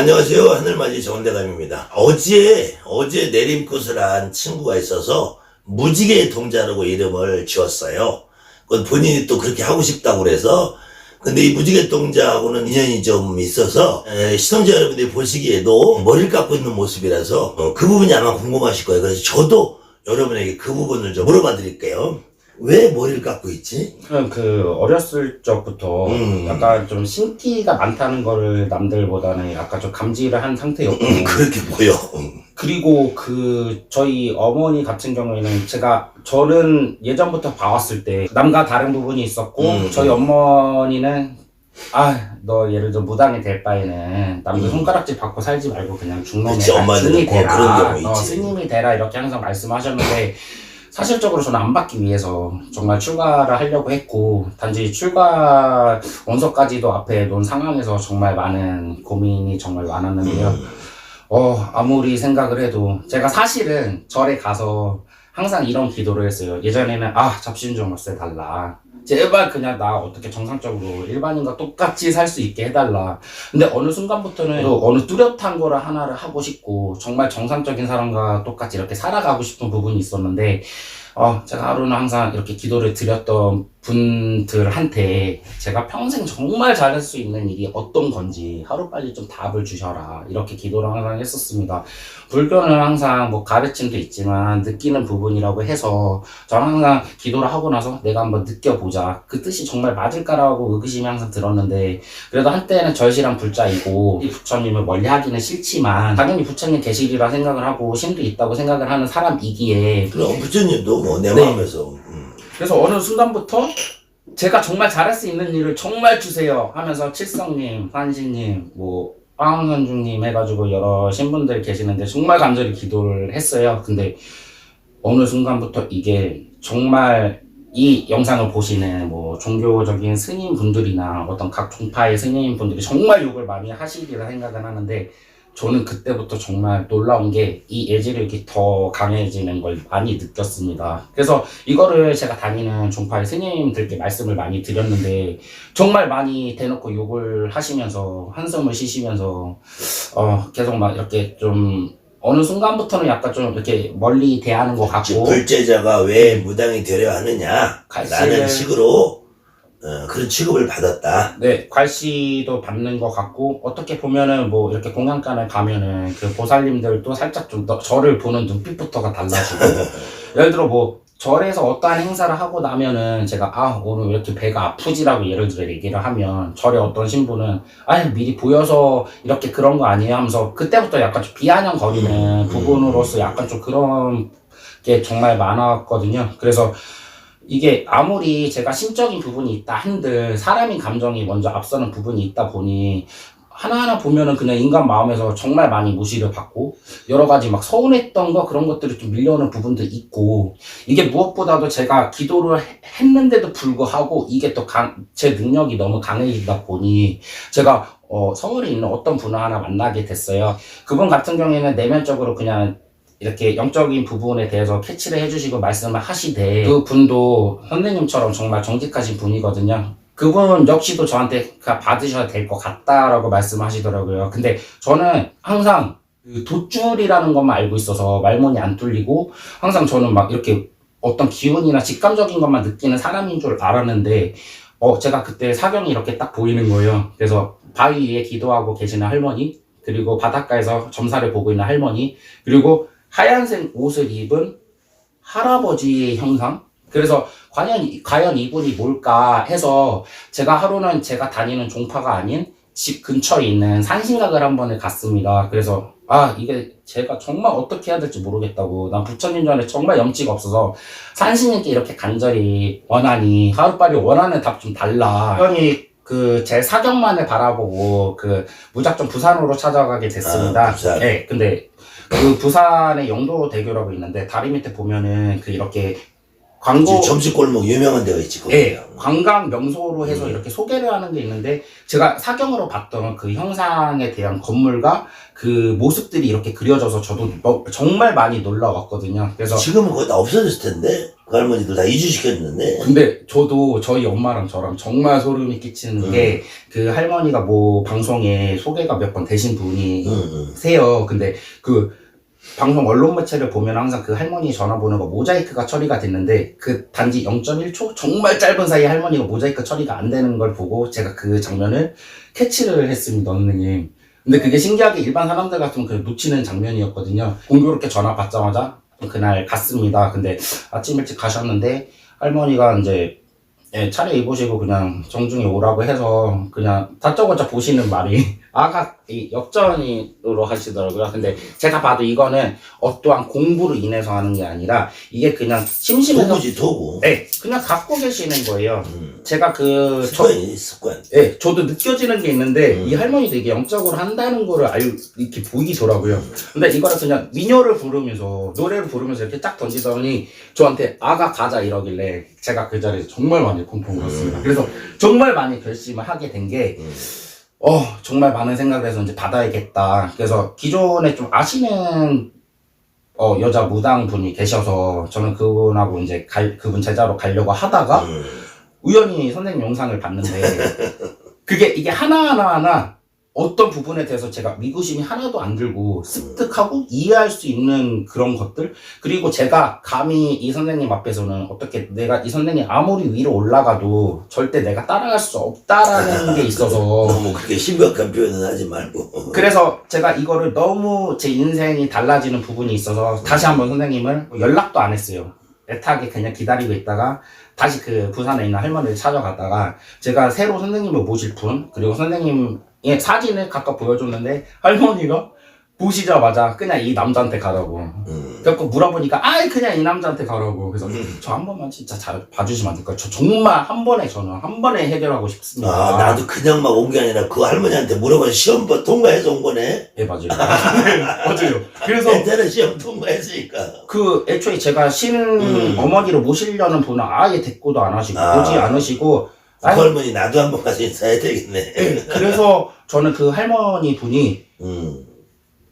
안녕하세요. 하늘맞이 정대감입니다. 어제, 어제 내림굿을 한 친구가 있어서 무지개 동자라고 이름을 지었어요. 본인이 또 그렇게 하고 싶다고 그래서 근데 이 무지개 동자하고는 인연이 좀 있어서 에, 시청자 여러분들이 보시기에도 머리를 깎고 있는 모습이라서 어, 그 부분이 아마 궁금하실 거예요. 그래서 저도 여러분에게 그 부분을 좀 물어봐 드릴게요. 왜 머리를 깎고 있지? 그 어렸을 적부터 음. 약간 좀 신기가 많다는 거를 남들보다는 약간 좀 감지를 한 상태였고 음, 그렇게 보여. 음. 그리고 그 저희 어머니 같은 경우에는 제가 저는 예전부터 봐왔을 때 남과 다른 부분이 있었고 음. 저희 어머니는 아 너 예를 들어 무당이 될 바에는 남들 음. 손가락질 받고 살지 말고 그냥 중놈이 그치, 엄마들은 중이 뭐 그런 경우 어, 있지. 스님이 되라 이렇게 항상 말씀하셨는데 사실적으로 저는 안 받기 위해서 정말 출가를 하려고 했고 단지 출가 원서까지도 앞에 놓은 상황에서 정말 많은 고민이 정말 많았는데요. 음. 어, 아무리 생각을 해도 제가 사실은 절에 가서 항상 이런 기도를 했어요. 예전에는 아, 잡신 좀 없애 달라. 제발 그냥 나 어떻게 정상적으로 일반인과 똑같이 살 수 있게 해달라. 근데 어느 순간부터는 또 어느 뚜렷한 거를 하나를 하고 싶고 정말 정상적인 사람과 똑같이 이렇게 살아가고 싶은 부분이 있었는데 어, 제가 하루는 항상 이렇게 기도를 드렸던 분들한테 제가 평생 정말 잘할 수 있는 일이 어떤 건지 하루빨리 좀 답을 주셔라. 이렇게 기도를 항상 했었습니다. 불교는 항상 뭐 가르침도 있지만 느끼는 부분이라고 해서 저는 항상 기도를 하고 나서 내가 한번 느껴보자. 그 뜻이 정말 맞을까라고 의구심이 항상 들었는데 그래도 한때는 절실한 불자이고 이 부처님을 멀리 하기는 싫지만 당연히 부처님 계시리라 생각을 하고 신도 있다고 생각을 하는 사람이기에 그럼 부처님도 뭐내 네. 마음에서 음. 그래서 어느 순간부터 제가 정말 잘할 수 있는 일을 정말 주세요 하면서 칠성님, 환신님, 뭐 황현중님 해가지고 여러 신분들 계시는데 정말 간절히 기도를 했어요. 근데 어느 순간부터 이게 정말 이 영상을 보시는 뭐 종교적인 스님 분들이나 어떤 각 종파의 스님 분들이 정말 욕을 많이 하시리라 생각은 하는데 저는 그때부터 정말 놀라운 게 이 예지력이 더 강해지는 걸 많이 느꼈습니다. 그래서 이거를 제가 다니는 종파의 스님들께 말씀을 많이 드렸는데 정말 많이 대놓고 욕을 하시면서 한숨을 쉬시면서 어 계속 막 이렇게 좀 어느 순간부터는 약간 좀 이렇게 멀리 대하는 것 같고 불제자가 왜 무당이 되려 하느냐 라는 식으로 어, 그런 취급을 받았다. 네, 괄시도 받는 것 같고, 어떻게 보면은 뭐 이렇게 공양간을 가면은 그 보살님들도 살짝 좀 더 저를 보는 눈빛부터가 달라지고, 예를 들어 뭐 절에서 어떠한 행사를 하고 나면은 제가 아, 오늘 왜 이렇게 배가 아프지라고 예를 들어 얘기를 하면 절에 어떤 신부는 아, 미리 보여서 이렇게 그런 거 아니에요 하면서 그때부터 약간 좀 비아냥거리는 음, 음. 부분으로서 약간 좀 그런 게 정말 많았거든요. 그래서 이게 아무리 제가 심적인 부분이 있다 한들 사람의 감정이 먼저 앞서는 부분이 있다 보니 하나하나 보면은 그냥 인간 마음에서 정말 많이 무시를 받고 여러 가지 막 서운했던 거 그런 것들이 좀 밀려오는 부분도 있고 이게 무엇보다도 제가 기도를 해- 했는데도 불구하고 이게 또 제 능력이 너무 강해지다 보니 제가 어, 서울에 있는 어떤 분을 하나 만나게 됐어요. 그분 같은 경우에는 내면적으로 그냥 이렇게 영적인 부분에 대해서 캐치를 해주시고 말씀을 하시되 그 분도 선생님처럼 정말 정직하신 분이거든요. 그분 역시도 저한테 받으셔야 될 것 같다라고 말씀하시더라고요. 근데 저는 항상 그 돛줄이라는 것만 알고 있어서 말문이 안 뚫리고 항상 저는 막 이렇게 어떤 기운이나 직감적인 것만 느끼는 사람인 줄 알았는데 어 제가 그때 사경이 이렇게 딱 보이는 거예요. 그래서 바위 위에 기도하고 계시는 할머니 그리고 바닷가에서 점사를 보고 있는 할머니 그리고 하얀색 옷을 입은 할아버지의 형상? 그래서 과연, 이- 과연 이분이 뭘까 해서 제가 하루는 제가 다니는 종파가 아닌 집 근처에 있는 산신각을 한 번을 갔습니다. 그래서 아, 이게 제가 정말 어떻게 해야 될지 모르겠다고. 난 부처님 전에 정말 염치가 없어서 산신님께 이렇게 간절히 원하니 하루빨리 원하는 답 좀 달라. 그러니 그제 사경만을 바라보고 그 무작정 부산으로 찾아가게 됐습니다. 아, 부산. 네, 근데 그 부산의 영도대교라고 있는데 다리 밑에 보면은 그 이렇게 광고 점심골목 유명한 데가 있지 거기. 예, 관광 명소로 해서 음. 이렇게 소개를 하는 게 있는데 제가 사경으로 봤던 그 형상에 대한 건물과 그 모습들이 이렇게 그려져서 저도 너- 정말 많이 놀라웠거든요. 그래서 지금은 거의 다 없어졌을 텐데 그 할머니들 다 이주시켰는데 근데 저도 저희 엄마랑 저랑 정말 소름이 끼치는 음. 게 그 할머니가 뭐 방송에 소개가 몇 번 되신 분이 응, 응. 세요. 근데 그 방송 언론 매체를 보면 항상 그 할머니 전화번호가 모자이크가 처리가 됐는데 그 단지 0.1초 정말 짧은 사이에 할머니가 모자이크 처리가 안 되는 걸 보고 제가 그 장면을 캐치를 했습니다, 선생님. 근데 그게 신기하게 일반 사람들 같으면 그냥 놓치는 장면이었거든요. 공교롭게 전화 받자마자 그날 갔습니다. 근데 아침 일찍 가셨는데 할머니가 이제 예, 차려 입으시고 그냥 정중히 오라고 해서 그냥 다짜고짜 보시는 말이 아가 이 역전으로 하시더라고요. 근데 제가 봐도 이거는 어떠한 공부로 인해서 하는 게 아니라 이게 그냥 심심해서 도구지 도구. 네, 그냥 갖고 계시는 거예요. 음. 제가 그 저, 습관이 습관. 예, 저도 느껴지는 게 있는데 음. 이 할머니도 이게 영적으로 한다는 거를 알 이렇게 보이더라고요. 근데 이거를 그냥 미녀를 부르면서 노래를 부르면서 이렇게 쫙 던지더니 저한테 아가 가자 이러길래 제가 그 자리에서 정말 많이 쿵쿵 울었습니다. 음. 그래서 정말 많이 결심을 하게 된게 음. 어, 정말 많은 생각을 해서 이제 받아야겠다. 그래서 기존에 좀 아시는 어, 여자 무당 분이 계셔서 저는 그분하고 이제 갈, 그분 제자로 가려고 하다가 음. 우연히 선생님 영상을 봤는데 그게 이게 하나하나 하나 어떤 부분에 대해서 제가 미구심이 하나도 안 들고 습득하고 이해할 수 있는 그런 것들 그리고 제가 감히 이 선생님 앞에서는 어떻게 내가 이 선생님 아무리 위로 올라가도 절대 내가 따라갈 수 없다라는 게 있어서 너무 그렇게 심각한 표현은 하지 말고. 그래서 제가 이거를 너무 제 인생이 달라지는 부분이 있어서 다시 한번 선생님을 연락도 안 했어요. 애타게 그냥 기다리고 있다가 다시 그 부산에 있는 할머니를 찾아갔다가 제가 새로 선생님을 모실 분 그리고 선생님 의 사진을 각각 보여줬는데 할머니가 보시자마자 그냥 이 남자한테 가라고 음. 그래서 물어보니까 아 그냥 이 남자한테 가라고 그래서 음. 저한 번만 진짜 잘 봐주시면 안 될까요? 저 정말 한 번에 저는 한 번에 해결하고 싶습니다. 아 나도 그냥 막 온 게 아니라 그 할머니한테 물어봐서 시험 봐 통과해서 온 거네. 예 맞아요. 네, 맞아요. 그래서 괜찮아 시험 통과했으니까. 그 애초에 제가 신 음. 어머니를 모시려는 분은 아예 대꾸도 안 하시고 아. 오지 않으시고 할머니 나도 한번 가서 인사해야 되겠네. 예, 그래서 저는 그 할머니 분이 음.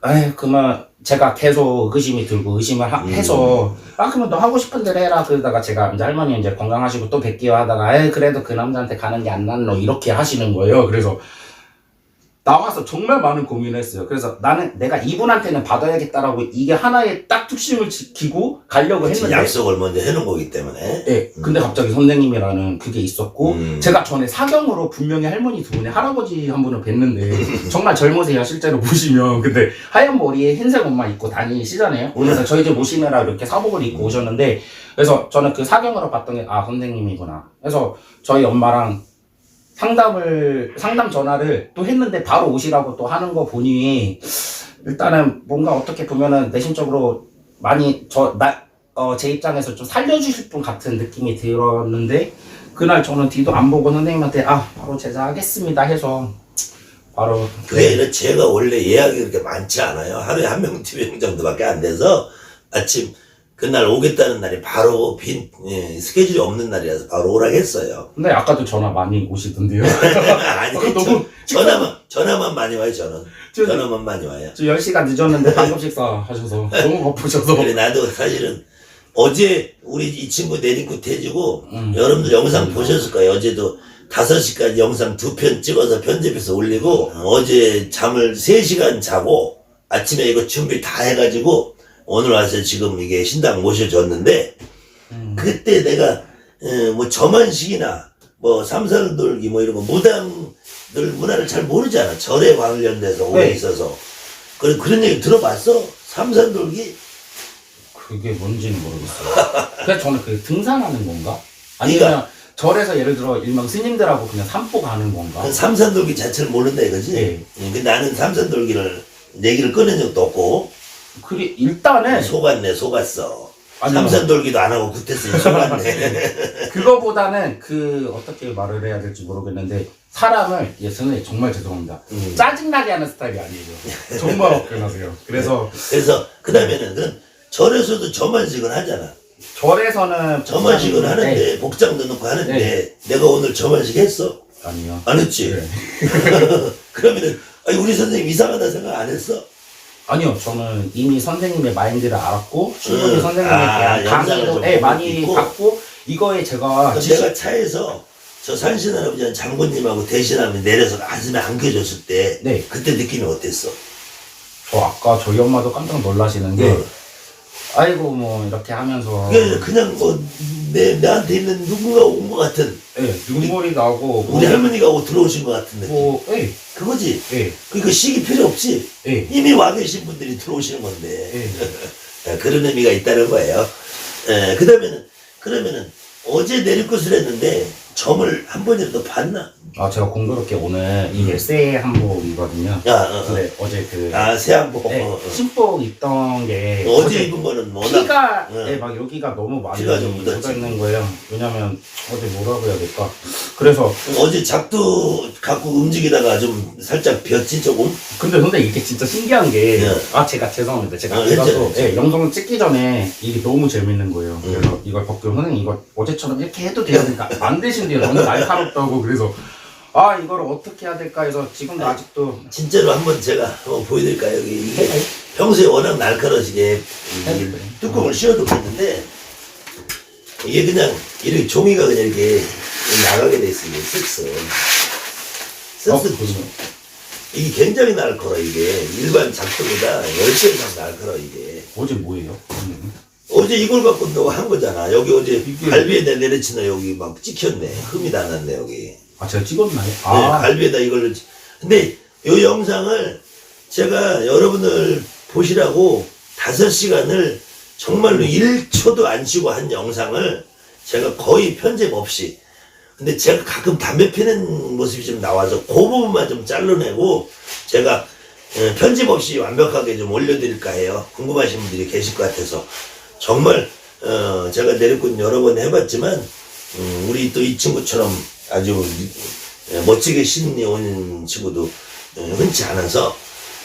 아이 그만 제가 계속 의심이 들고 의심을 하- 음. 해서 아 그러면 너 하고 싶은 대로 해라 그러다가 제가 이제 할머니 이제 건강하시고 또 뵐게요 하다가 에 그래도 그 남자한테 가는 게 안 낫노 이렇게 하시는 거예요 그래서 나와서 정말 많은 고민을 했어요 그래서 나는 내가 이분한테는 받아야겠다라고 이게 하나의 딱 특심을 지키고 가려고 그치, 했는데 약속을 먼저 해놓은 거기 때문에. 예, 근데 갑자기 선생님이라는 그게 있었고, 음. 제가 전에 사경으로 분명히 할머니 두 분의 할아버지 한 분을 뵀는데, 정말 젊으세요, 실제로 보시면. 근데 하얀 머리에 흰색 옷만 입고 다니시잖아요. 오늘 저희 집 오시느라 이렇게 사복을 입고 오셨는데, 그래서 저는 그 사경으로 봤던 게, 아, 선생님이구나. 그래서 저희 엄마랑 상담을, 상담 전화를 또 했는데 바로 오시라고 또 하는 거 보니, 일단은 뭔가 어떻게 보면은 내심적으로 많이 저, 나, 어, 제 입장에서 좀 살려주실 분 같은 느낌이 들었는데, 그날 저는 뒤도 안 보고 선생님한테, 아, 바로 제자하겠습니다 해서, 바로. 그게 아니라 제가 원래 예약이 그렇게 많지 않아요. 하루에 한 명, 두 명 정도밖에 안 돼서 아침 그날 오겠다는 날이 바로 빈 예, 스케줄이 없는 날이라서 바로 오라고 했어요. 근데 아까도 전화 많이 오시던데요. 아니 어, 너무 전, 전화만 전화만 많이 와요 저는. 저, 전화만 많이 와요. 저 10시간 늦었는데 방금 식사 하셔서 너무 바쁘셔서. 그래 나도 사실은 어제 우리 이 친구 내리고 태지고 음. 여러분들 영상 보셨을 거예요. 어제도 5시까지 영상 두 편 찍어서 편집해서 올리고 어제 잠을 3시간 자고 아침에 이거 준비 다 해가지고 오늘 와서 지금 이게 신당 모셔줬는데 음. 그때 내가 어, 뭐 저만식이나 뭐 삼살돌기 뭐 이런 거 무당들 문화를 잘 모르잖아. 절에 관련돼서 오래 네. 있어서 그런 그런 얘기 들어봤어? 삼산돌기? 그게 뭔지는 모르겠어요. 그래서 저는 그 등산하는 건가? 아니면 절에서 예를 들어 일명 스님들하고 그냥 산보 가는 건가? 그 삼산돌기 자체를 모른다 이거지? 네. 응, 근데 나는 삼산돌기를 얘기를 꺼낸 적도 없고 그리 일단은 속았네 속았어. 아니요. 삼산돌기도 안 하고 구태스니 속았네. 그거보다는 그 어떻게 말을 해야 될지 모르겠는데 사람을 예 선생님 정말 죄송합니다. 음. 짜증나게 하는 스타일이 아니에요. 정말 화끈하세요. 그래서 그래서 그 다음에는 절에서도 저만식을 하잖아. 절에서는 저만식을 하는데 네. 복장도 넣고 하는데 네. 내가 오늘 저만식 했어? 아니요. 안 했지? 네. 그러면은 아니 우리 선생님 이상하다 생각 안 했어? 아니요, 저는 이미 선생님의 마인드를 알았고 충분히 음. 선생님에 아, 대한 영상을 강의도 좀 네, 보고 많이 있고. 받고 이거에 제가 지식- 내가 차에서 저 산신 할아버지한 장군님하고 대신하면 내려서 가슴에 안겨줬을 때 네. 그때 느낌이 어땠어? 저 아까 저희 엄마도 깜짝 놀라시는 게 응. 아이고 뭐 이렇게 하면서. 그게 그냥 뭐 내, 나한테 있는 누군가 온 것 같은. 네, 눈물이 나고 우리 할머니가 오- 들어오신 것 같은 느낌. 뭐, 예, 그거지? 예, 그러니까 시기 필요 없지 예, 이미 와 계신 분들이 들어오시는 건데. 예. 예, 그런 의미가 있다는 거예요. 예, 그 다음에는 그러면은 어제 내릴 것을 했는데 점을 한 번이라도 봤나? 아 제가 공교롭게 오늘 이게 새 한복이거든요. 야, 어, 어. 근데 어제 그 아, 새한복. 네, 어, 어. 신복 입던 게 어제 입은 거는 워낙 피가 응. 네, 막 여기가 너무 많이 피가 좀 묻었지. 묻어 있는 거예요. 왜냐면 어제 뭐라고 해야 될까? 그래서 어제 작두 갖고 움직이다가 좀 살짝 벼진 조금. 근데 근데 이게 진짜 신기한 게 네. 아 제가 죄송합니다. 제가 어, 제가 괜찮아요, 또 예, 영상을 찍기 전에 이게 너무 재밌는 거예요. 음. 그래서 이걸 벗고 선생님 이거 어제처럼 이렇게 해도 돼요. 그러니까 안 되 신대요. 너무 날카롭다고 그래서 아 이거를 어떻게 해야 될까 해서 지금도 아직도 진짜로 한번 제가 한번 보여드릴까요? 여기 이게 네. 평소에 워낙 날카로우시게 이 네. 뚜껑을 씌워뒀는데 이게 그냥 이렇게 종이가 그냥 이렇게 나가게 돼 있어요. 쓱쓱. 어, 쓱쓱. 그러네. 이게 굉장히 날카로워 이게 일반 작두보다 10배 이상 날카로워 이게. 어제 뭐예요? 선생님? 어제 이걸 갖고 너가 한 거잖아. 여기 어제 이게- 갈비에다 내려치나 여기 막 찍혔네. 흠이 다 났네 여기. 아 제가 찍었나요? 네, 아 갈비에다 이걸. 근데 이 영상을 제가 여러분들 보시라고 다섯 시간을 정말로 1초도 안 쉬고 한 영상을 제가 거의 편집 없이. 근데 제가 가끔 담배 피는 모습이 좀 나와서 그 부분만 좀 잘라내고 제가 어, 편집 없이 완벽하게 좀 올려드릴까 해요. 궁금하신 분들이 계실 것 같아서. 정말, 어, 제가 내리꾼 여러 번 해봤지만, 음, 우리 또 이 친구처럼 아주 예, 멋지게 신이 온 친구도 어, 흔치 않아서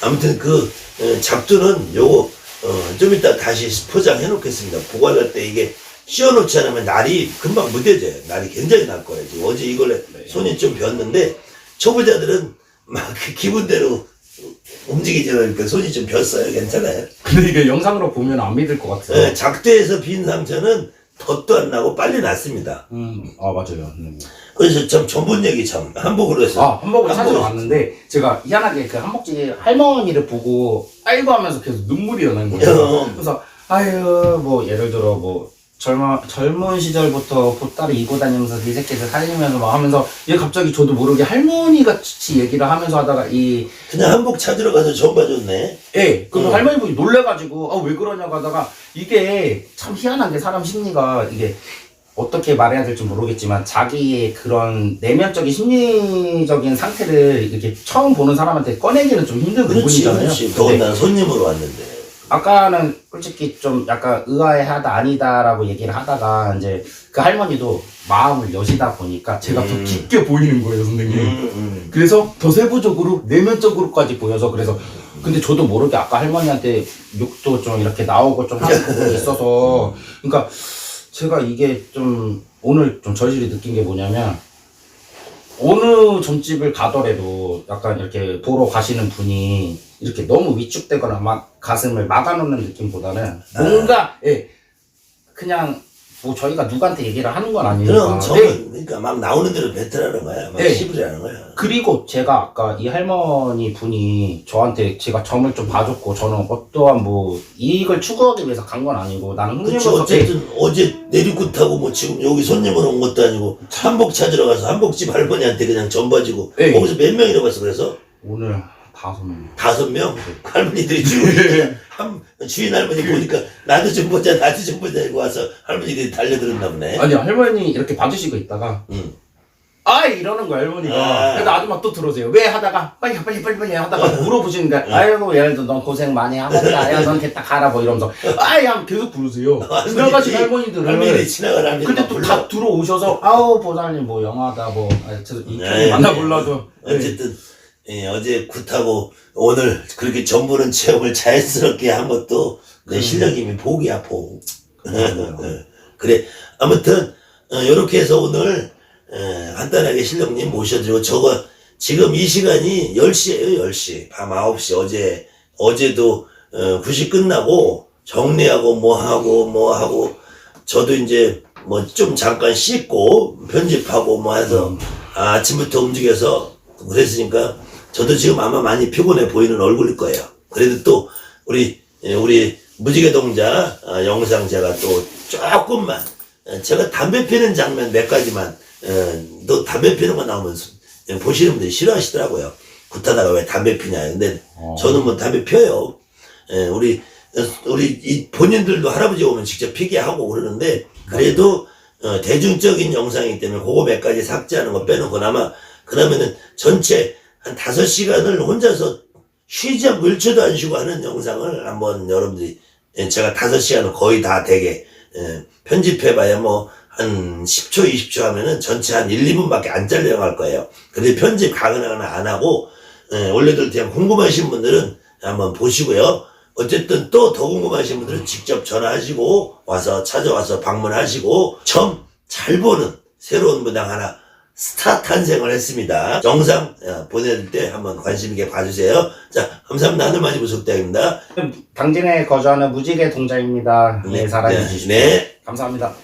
아무튼 그 어, 잡두는 요거 어, 좀 이따 다시 포장해 놓겠습니다. 보관할 때 이게 씌워 놓지 않으면 날이 금방 무뎌져요. 날이 굉장히 날 거예요. 지금 어제 이걸 손이 좀 ቢ었는데 초보자들은 막그 기분대로 움직이지 않으니까 손이 좀 ቢ었어요. 괜찮아요. 근데 이게 영상으로 보면 안 믿을 것 같아요. 예, 작두에서 빈 상처는 덧도 안 나고 빨리 났습니다. 음, 아 맞아요. 음. 그래서 참 전분 얘기 참 한복으로 해서 아 한복을 한복. 찾으러 왔는데 제가 희한하게 그 한복집 할머니를 보고 아이고 하면서 계속 눈물이 나는 거예요. 어. 그래서 아유 뭐 예를 들어 뭐 젊은 젊은 시절부터 보따리 이고 다니면서 네 새끼들 살리면서 막 하면서 얘 갑자기 저도 모르게 할머니 같이 얘기를 하면서 하다가 이 그냥 한복 찾으러 가서 전 봐줬네. 예, 그래서 어. 할머니분이 놀래가지고, 아, 왜 그러냐고 하다가, 이게 참 희한한 게 사람 심리가, 이게, 어떻게 말해야 될지 모르겠지만, 자기의 그런 내면적인 심리적인 상태를 이렇게 처음 보는 사람한테 꺼내기는 좀 힘든 그렇지, 부분이잖아요. 그렇지. 더군다나 손님으로 왔는데. 아까는 솔직히 좀 약간 의아해하다 아니다라고 얘기를 하다가, 이제 그 할머니도 마음을 여시다 보니까 제가 음. 더 깊게 보이는 거예요, 선생님. 음, 음. 그래서 더 세부적으로 내면적으로까지 보여서 그래서 근데 저도 모르게 아까 할머니한테 욕도 좀 이렇게 나오고 좀 하는 부분이 있어서 그러니까 제가 이게 좀 오늘 좀 절실히 느낀 게 뭐냐면 어느 점집을 가더라도 약간 이렇게 보러 가시는 분이 이렇게 너무 위축되거나 막 가슴을 막아놓는 느낌보다는 뭔가 예 그냥 뭐 저희가 누구한테 얘기를 하는 건 아니니까 그럼 네. 저는 그러니까 막 나오는 대로 뱉으라는 거야. 막 네. 씹으라는 거야. 그리고 제가 아까 이 할머니 분이 저한테 제가 점을 좀 봐줬고 저는 어떠한 뭐 이익을 추구하기 위해서 간 건 아니고 나는 그치 흥미로워서 어쨌든 어제 내리고 타고 뭐 지금 여기 손님으로 온 것도 아니고 한복 찾으러 가서 한복집 할머니한테 그냥 전 봐주고 네. 거기서 몇 명이라고 왔어 그래서 오늘 다섯 명. 다섯 명? 할머니들이 주인 한 주인 할머니 보니까 나도 좀 보자 나도 좀 보자 이고 와서 할머니들이 달려들었나 보네. 아니 할머니 이렇게 봐주시고 있다가 응. 아 이러는 거야 할머니가. 아. 그래서 아줌마 또 들어오세요. 왜 하다가? 빨리 빨리 빨리 빨리 하다가 물어보시는 거야 아이고 예를 들어 넌 고생 많이 하겠다. 야넌 됐다 가라 뭐 이러면서 아이 하면 계속 부르세요. 지나가신 할머니들을 할머니들이 지나가라는 근데 또 다 들어오셔서 아우 보살님 뭐 영화다 뭐. 아, 저 이, 네, 만나볼라도 네. 어쨌든 예, 어제 굿하고 오늘 그렇게 전부는 체험을 자연스럽게 한 것도 내 실력이면 복이야 복. 네. 그래. 아무튼, 이렇게 해서 오늘, 에, 간단하게 신령님 모셔드리고, 저거, 지금 이 시간이 10시에요, 10시. 밤 9시. 어제, 어제도, 어, 9시 끝나고, 정리하고, 뭐 하고, 뭐 하고, 저도 이제, 뭐 좀 잠깐 씻고, 편집하고, 뭐 해서, 아, 아침부터 움직여서, 그랬으니까, 저도 지금 아마 많이 피곤해 보이는 얼굴일 거예요. 그래도 또, 우리, 예, 우리, 무지개 동자, 아, 영상 제가 또 조금만, 어, 제가 담배 피는 장면 몇 가지만, 어, 너 담배 피는 거 나오면 수- 예, 보시는 분들이 싫어하시더라고요. 굿하다가 왜 담배 피냐. 근데 어. 저는 뭐 담배 펴요. 예, 우리, 어, 우리 이 본인들도 할아버지 오면 직접 피게 하고 그러는데, 그래도, 어, 대중적인 영상이기 때문에 그거 몇 가지 삭제하는 거 빼놓고 아마, 그러면은 전체 한 다섯 시간을 혼자서 않고 1초도 안 쉬고 하는 영상을 한번 여러분들이, 예, 제가 다섯 시간은 거의 다 되게, 예, 편집해봐야 뭐, 한 10초, 20초 하면은 전체 한 1, 2분밖에 안 잘려갈 거예요. 근데 편집 가거나 안 하고, 예, 원래들 그냥 궁금하신 분들은 한번 보시고요. 어쨌든 또 더 궁금하신 분들은 직접 전화하시고 와서 찾아와서 방문하시고 처음 잘 보는 새로운 문항 하나 스타 탄생을 했습니다. 영상 어, 보내드릴 때 한번 관심 있게 봐주세요. 자, 감사합니다. 하늘만이 부속대입니다. 당진에 거주하는 무지개 동자입니다. 네, 사랑해 주십시오. 네. 감사합니다.